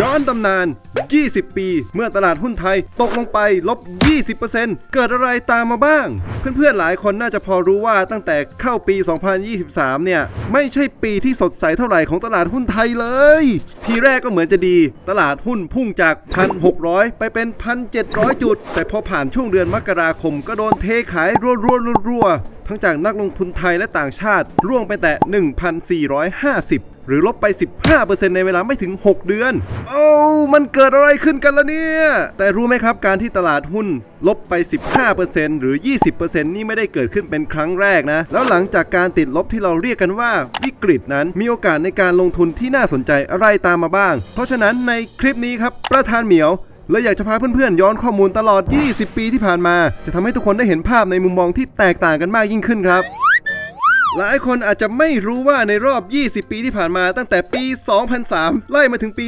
ย้อนตำนาน 20 ปี เมื่อตลาดหุ้นไทยตกลงไปลบ 20%เกิดอะไรตามมาบ้าง เพื่อนๆ หลายคนน่าจะพอรู้ว่าตั้งแต่เข้าปี 2023 เนี่ย ไม่ใช่ปีที่สดใสเท่าไหร่ของตลาดหุ้นไทยเลย ทีแรกก็เหมือนจะดี ตลาดหุ้นพุ่งจาก 1,600 ไปเป็น 1,700 จุด แต่พอผ่านช่วงเดือนมกราคมก็โดนเทขายรัวๆๆๆทั้งจากนักลงทุนไทยและต่างชาติร่วงไปแต่ 1,450 หรือลบไป 15%ในเวลาไม่ถึง 6 เดือน โอ้ มันเกิดอะไรขึ้นกันละเนี่ย แต่รู้ไหมครับ การที่ตลาดหุ้นลบไป 15%หรือ 20%นี่ไม่ได้เกิดขึ้นเป็นครั้งแรกนะ แล้วหลังจากการติดลบที่เราเรียกกันว่าวิกฤตนั้น มีโอกาสในการลงทุนที่น่าสนใจอะไรตามมาบ้าง เพราะฉะนั้นในคลิปนี้ครับประธานเหมียวเลยอยากจะพาเพื่อนๆ ย้อนข้อมูลตลอด 20 ปีที่ผ่านมา จะทำให้ทุกคนได้เห็นภาพในมุมมองที่แตกต่างกันมากยิ่งขึ้นครับ หลายคนอาจจะไม่รู้ว่าในรอบ 20 ปีที่ผ่านมาตั้งแต่ปี 2003 ไล่มาถึงปี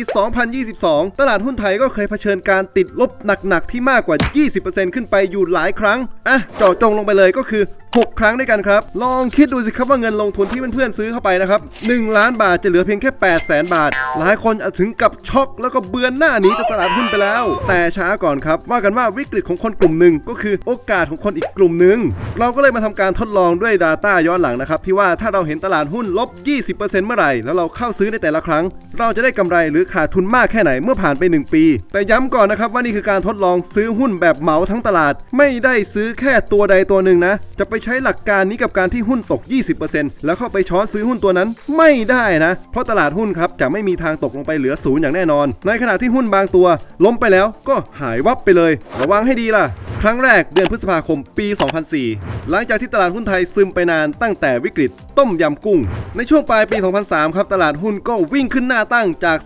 2022 ตลาดหุ้นไทยก็เคยเผชิญการติดลบหนักๆ ที่มากกว่า 20%ขึ้นไปอยู่หลายครั้ง อะเจาะจงลงไปเลยก็คือ 6 ครั้งด้วยกันครับ ลองคิดดูสิครับว่าเงินลงทุนที่เพื่อนๆซื้อเข้าไปนะครับ1ล้านบาทจะเหลือเพียงแค่ 8 0 0แสนบาท หลายคนอาจถึงกับช็อกแล้วก็เบือนหน้าหนีจากตลาดหุ้นไปแล้ว แต่ช้าก่อนครับ ว่ากันว่าวิกฤตของคนกลุ่มหนึ่งก็คือโอกาสของคนอีกกลุ่มหนึ่งเราก็เลยมาทำการทดลองด้วย Data ย้อนหลังนะครับที่ว่าถ้าเราเห็นตลาดหุ้นลบ 20%เมื่อไหร่แล้วเราเข้าซื้อในแต่ละครั้ง เราจะได้กำไรหรือขาดทุนมากแค่ไหนเมื่อผ่านไป 1 ปี แต่ย้ำก่อนนะครับว่านี่คือการทดลองซื้อหุ้นแบบเหมาทั้งตลาด ไม่ได้ซื้อแค่ตัวใดตัวหนึ่งนะ จะไปใช้หลักการนี้กับการที่หุ้นตก 20%แล้วเข้าไปช้อนซื้อหุ้นตัวนั้นไม่ได้นะ เพราะตลาดหุ้นครับจะไม่มีทางตกลงไปเหลือศูนย์อย่างแน่นอน ในขณะที่หุ้นบางตัวล้มไปแล้วก็หายวับไปเลย ระวังให้ดีล่ะ ครั้งแรกเดือนพฤษภาคมปี 2004 หลังจากที่ตลาดหุ้นไทยซึมไปนานตั้งแต่วิกฤตต้มยำกุ้ง ในช่วงปลายปี 2003 ครับ ตลาดหุ้นก็วิ่งขึ้นหน้าตั้งจาก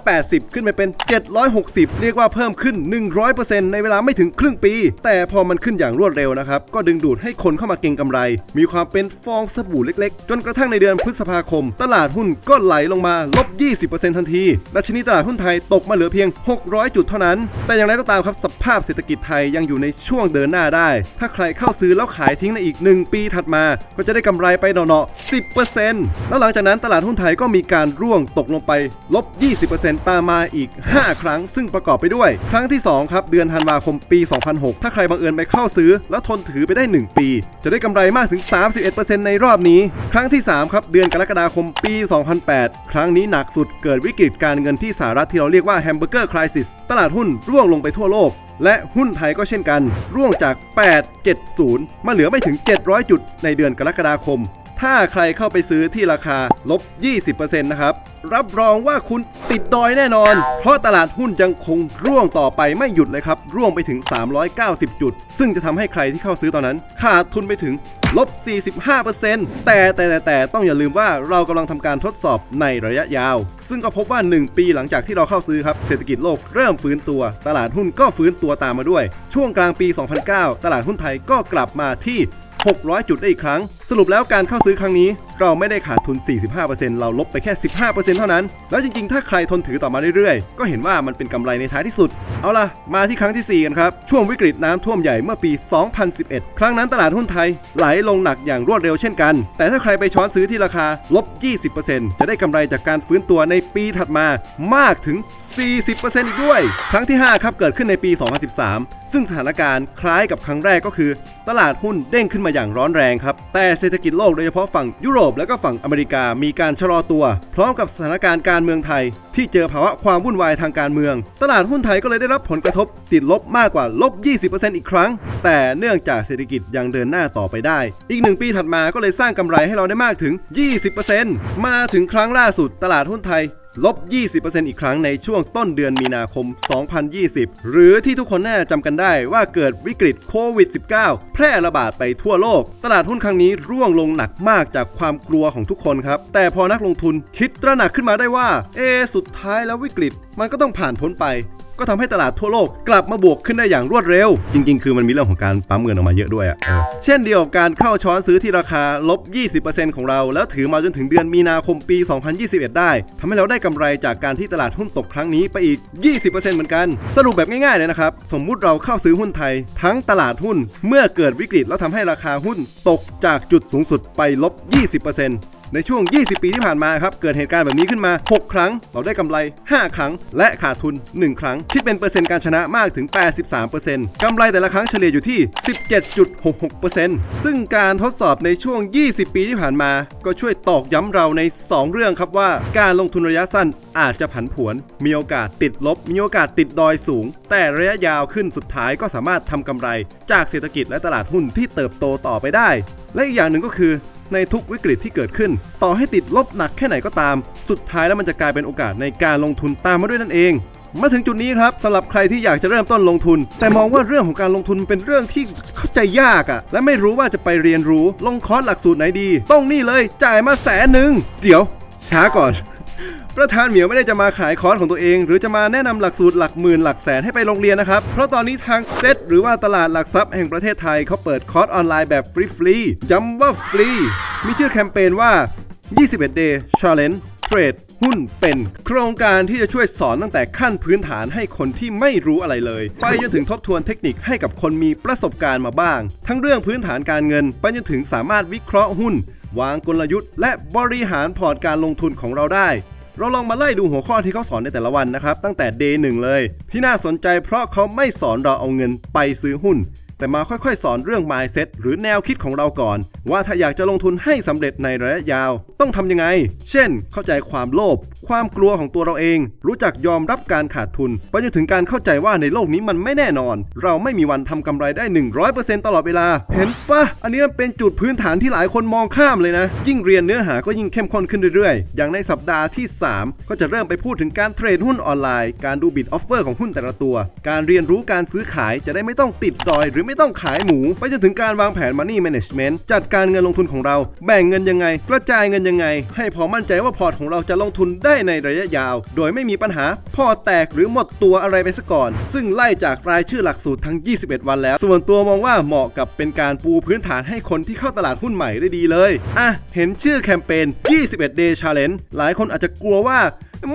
380 ขึ้นไปเป็น 760 เรียกว่าเพิ่มขึ้น 100%ในเวลาไม่ถึงครึ่งปี แต่พอมันขึ้นอย่างรวดเร็วนะครับ ก็ดึงดูดให้คนเข้ามาเก็งกำไร มีความเป็นฟองสบู่เล็กๆ จนกระทั่งในเดือนพฤษภาคม ตลาดหุ้นก็ไหลลงมาลบ 20%ทันทีดัชนีตลาดหุ้นไทยตกมาเหลือเพียง 600 จุดเท่านั้น แต่อย่างไรก็ตามครับสภาพเศรษฐกิจไทยยังอยู่ในช่วงเดินหน้าได้ ถ้าใครเข้าซื้อแล้วขายทงในอีก 1 ปีถัดมา ก็จะได้กำไรไปเนาะๆ10%แล้วหลังจากนั้นตลาดหุ้นไทยก็มีการร่วงตกลงไปลบ 20%ตามมาอีก 5 ครั้ง ซึ่งประกอบไปด้วย ครั้งที่ 2 ครับ เดือนธันวาคมปี 2006 ถ้าใครบังเอิญไปเข้าซื้อ แล้วทนถือไปได้ 1 ปี จะได้กำไรมากถึง 31%ในรอบนี้ ครั้งที่ 3 ครับ เดือนกรกฎาคมปี 2008 ครั้งนี้หนักสุดเกิดวิกฤตการเงินที่สหรัฐที่เราเรียกว่าแฮมเบอร์เกอร์คริสตลาดหุ้นร่วงลงไปทั่วโลก และหุ้นไทยก็เช่นกัน ร่วงจาก 870 มาเหลือไม่ถึง 700 จุดในเดือนกรกฎาคม ถ้าใครเข้าไปซื้อที่ราคาลบ 20%นะครับ รับรองว่าคุณติดดอยแน่นอน เพราะตลาดหุ้นยังคงร่วงต่อไปไม่หยุดเลยครับ ร่วงไปถึง 390 จุด ซึ่งจะทำให้ใครที่เข้าซื้อตอนนั้น ขาดทุนไปถึงลบ 45%แต่แต่แต่แต่ต้องอย่าลืมว่าเรากำลังทำการทดสอบในระยะยาว ซึ่งก็พบว่า 1 ปีหลังจากที่เราเข้าซื้อครับ เศรษฐกิจโลกเริ่มฟื้นตัว ตลาดหุ้นก็ฟื้นตัวตามมาด้วย ช่วงกลางปี 2009 ตลาดหุ้นไทยก็กลับมาที่ 600 จุดได้อีกครั้งสรุปแล้วการเข้าซื้อครั้งนี้ เราไม่ได้ขาดทุน 45%เราลบไปแค่ 15%เท่านั้น แล้วจริงๆ ถ้าใครทนถือต่อมาเรื่อยๆ ก็เห็นว่ามันเป็นกำไรในท้ายที่สุด เอาล่ะ มาที่ครั้งทีสี่4 กันครับ ช่วงวิกฤตน้ำท่วมใหญ่เมื่อปี 2011 ครั้งนั้นตลาดหุ้นไทยไหลลงหนักอย่างรวดเร็วเช่นกัน แต่ถ้าใครไปช้อนซื้อที่ราคาลบ 20%จะได้กำไรจากการฟื้นตัวในปีถัดมามากถึง 40%อีกด้วย ครั้งที่ 5 ครับเกิดขึ้นในปี 2013 ซึ่งสถานการณ์คล้ายกับครั้งแรกก็คือ ตลาดหุ้นเด้งขึ้นมาอย่างร้อนแรงครับแต่เศรษฐกิจโลกโดยเฉพาะฝั่งยุโรปและก็ฝั่งอเมริกามีการชะลอตัว พร้อมกับสถานการณ์การเมืองไทย ที่เจอภาวะความวุ่นวายทางการเมือง ตลาดหุ้นไทยก็เลยได้รับผลกระทบติดลบมากกว่าลบ 20%อีกครั้ง แต่เนื่องจากเศรษฐกิจยังเดินหน้าต่อไปได้ อีกหนึ่งปีถัดมาก็เลยสร้างกำไรให้เราได้มากถึง 20%มาถึงครั้งล่าสุดตลาดหุ้นไทย ลบ 20%อีกครั้งในช่วงต้นเดือนมีนาคม 2020 หรือที่ทุกคนน่าจำกันได้ว่าเกิดวิกฤตโควิด -19 แพร่ระบาดไปทั่วโลก ตลาดหุ้นครั้งนี้ร่วงลงหนักมากจากความกลัวของทุกคนครับ แต่พอนักลงทุนคิดตระหนักขึ้นมาได้ว่า เอ สุดท้ายแล้ววิกฤตมันก็ต้องผ่านพ้นไป ก็ทำให้ตลาดทั่วโลกกลับมาบวกขึ้นได้อย่างรวดเร็ว จริง ๆ คือมันมีเรื่องของการปั๊มเงินออกมาเยอะด้วยอะ่ะเช่นเดียวกับการเข้าช้อนซื้อที่ราคาลบ 20%ของเรา แล้วถือมาจนถึงเดือนมีนาคมปี 2021 ได้ทำให้เราได้กำไรจากการที่ตลาดหุ้นตกครั้งนี้ไปอีก 20%เหมือนกัน สรุปแบบง่ายๆเลยนะครับ สมมุติเราเข้าซื้อหุ้นไทย ทั้งตลาดหุ้นเมื่อเกิดวิกฤตแล้วทำให้ราคาหุ้นตกจากจุดสูงสุดไปลบ 20% ในช่วง 20 ปีที่ผ่านมาครับเกิดเหตุการณ์แบบนี้ขึ้นมา 6 ครั้ง เราได้กำไร 5 ครั้ง และขาดทุน 1 ครั้ง คิดเป็นเปอร์เซ็นต์การชนะมากถึง 83%กำไรแต่ละครั้งเฉลี่ยอยู่ที่ 17.66%ซึ่งการทดสอบในช่วง 20 ปีที่ผ่านมา ก็ช่วยตอกย้ำเราใน 2 เรื่องครับว่า การลงทุนระยะสั้นอาจจะผันผวน มีโอกาสติดลบ มีโอกาสติดดอยสูง แต่ระยะยาวขึ้นสุดท้ายก็สามารถทำกำไร จากเศรษฐกิจและตลาดหุ้นที่เติบโตต่อไปได้ และอีกอย่างหนึ่งก็คือ ในทุกวิกฤตที่เกิดขึ้น ต่อให้ติดลบหนักแค่ไหนก็ตาม สุดท้ายแล้วมันจะกลายเป็นโอกาสในการลงทุนตามมาด้วยนั่นเอง มาถึงจุดนี้ครับสำหรับใครที่อยากจะเริ่มต้นลงทุน แต่มองว่าเรื่องของการลงทุนเป็นเรื่องที่เข้าใจยากอะ่ะ และไม่รู้ว่าจะไปเรียนรู้ลงคอร์สหลักสูตรไหนดี ต้องนี่เลยจ่ายมาแสนหนึ่งเดี๋ยว ช้าก่อน ประธานเหมียวไม่ได้จะมาขายคอร์สของตัวเอง หรือจะมาแนะนำหลักสูตรหลักหมื่นหลักแสนให้ไปโรงเรียนนะครับ เพราะตอนนี้ทางเซตหรือว่าตลาดหลักทรัพย์แห่งประเทศไทยเขาเปิดคอร์สออนไลน์แบบฟรีๆย้ำว่าฟรี มีชื่อแคมเปญว่า 21 day challenge trade หุ้นเป็นโครงการที่จะช่วยสอนตั้งแต่ขั้นพื้นฐานให้คนที่ไม่รู้อะไรเลย ไปจนถึงทบทวนเทคนิคให้กับคนมีประสบการณ์มาบ้าง ทั้งเรื่องพื้นฐานการเงิน ไปจนถึงสามารถวิเคราะห์หุ้น วางกลยุทธ์ และบริหารพอร์ตการลงทุนของเราได้ เราลองมาไล่ดูหัวข้อที่เขาสอนในแต่ละวันนะครับ ตั้งแต่ day 1เลย ที่น่าสนใจเพราะเขาไม่สอนเราเอาเงินไปซื้อหุ้น แต่มาค่อยๆ สอนเรื่อง mindset หรือแนวคิดของเราก่อน ว่าถ้าอยากจะลงทุนให้สำเร็จในระยะยาวต้องทำยังไง เช่น เข้าใจความโลภความกลัวของตัวเราเอง รู้จักยอมรับการขาดทุนไปจนถึงการเข้าใจว่าในโลกนี้มันไม่แน่นอน เราไม่มีวันทำกำไรได้ 100%ตลอดเวลา เห็นปะอันนี้มันเป็นจุดพื้นฐานที่หลายคนมองข้ามเลยนะ ยิ่งเรียนเนื้อหาก็ยิ่งเข้มข้นขึ้นเรื่อยๆ อย่างในสัปดาห์ที่ 3 ก็จะเริ่มไปพูดถึงการเทรดหุ้นออนไลน์ การดูบิดออฟเฟอร์ของหุ้นแต่ละตัว การเรียนรู้การซื้อขายจะได้ไม่ต้องติดดอย หรือไม่ต้องขายหมู ไปจนถึงการวางแผน Money Management จัดการเงินลงทุนของเรา แบ่งเงินยังไง กระจายเงินยังไง ให้พอมั่นใจว่าพอร์ตของเราจะลงทุนได้ในระยะยาว โดยไม่มีปัญหาพอแตกหรือหมดตัวอะไรไปซะก่อน ซึ่งไล่จากรายชื่อหลักสูตรทั้ง 21 วันแล้ว ส่วนตัวมองว่าเหมาะกับเป็นการปูพื้นฐานให้คนที่เข้าตลาดหุ้นใหม่ได้ดีเลย อะ เห็นชื่อแคมเปญ 21 Day Challenge หลายคนอาจจะกลัวว่า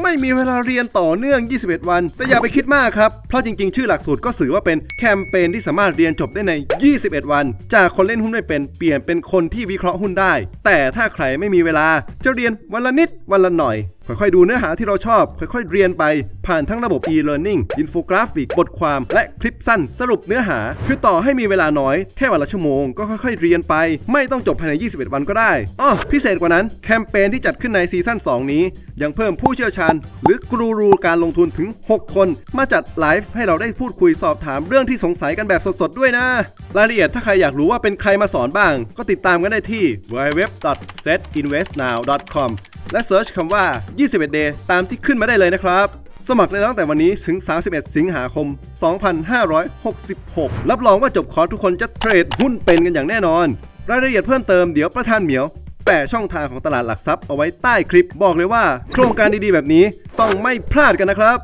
ไม่มีเวลาเรียนต่อเนื่อง 21 วัน แต่อย่าไปคิดมากครับ เพราะจริงๆ ชื่อหลักสูตรก็สื่อว่าเป็นแคมเปญที่สามารถเรียนจบได้ใน 21 วัน จากคนเล่นหุ้นไม่เป็นเปลี่ยนเป็นคนที่วิเคราะห์หุ้นได้ แต่ถ้าใครไม่มีเวลาจะเรียนวันละนิดวันละหน่อย ค่อยๆ ดูเนื้อหาที่เราชอบ ค่อยๆ เรียนไป ผ่านทั้งระบบ e-learning อินโฟกราฟิก บทความ และคลิปสั้นสรุปเนื้อหา คือต่อให้มีเวลาน้อย แค่วันละชั่วโมงก็ค่อยๆ เรียนไป ไม่ต้องจบภายใน 21 วันก็ได้อ้อพิเศษกว่านั้นแคมเปญที่จัดขึ้นในซีซั่น2 นี้ ยังเพิ่มผู้เชี่ยวชาญ หรือกูรูการลงทุนถึง 6 คน มาจัดไลฟ์ให้เราได้พูดคุยสอบถามเรื่องที่สงสัยกันแบบสดๆด้วยนะ รายละเอียดถ้าใครอยากรู้ว่าเป็นใครมาสอนบ้าง ก็ติดตามกันได้ที่ www.setinvestnow.com และเซิร์ชคำว่า 21 day ตามที่ขึ้นมาได้เลยนะครับ สมัครได้ตั้งแต่วันนี้ถึง 31 สิงหาคม 2566 รับรองว่าจบคอร์สทุกคนจะเทรดหุ้นเป็นกันอย่างแน่นอน รายละเอียดเพิ่มเติมเดี๋ยวประธานเหมียวแปะช่องทางของตลาดหลักทรัพย์เอาไว้ใต้คลิปบอกเลยว่า โครงการดีๆแบบนี้ต้องไม่พลาดกันนะครับ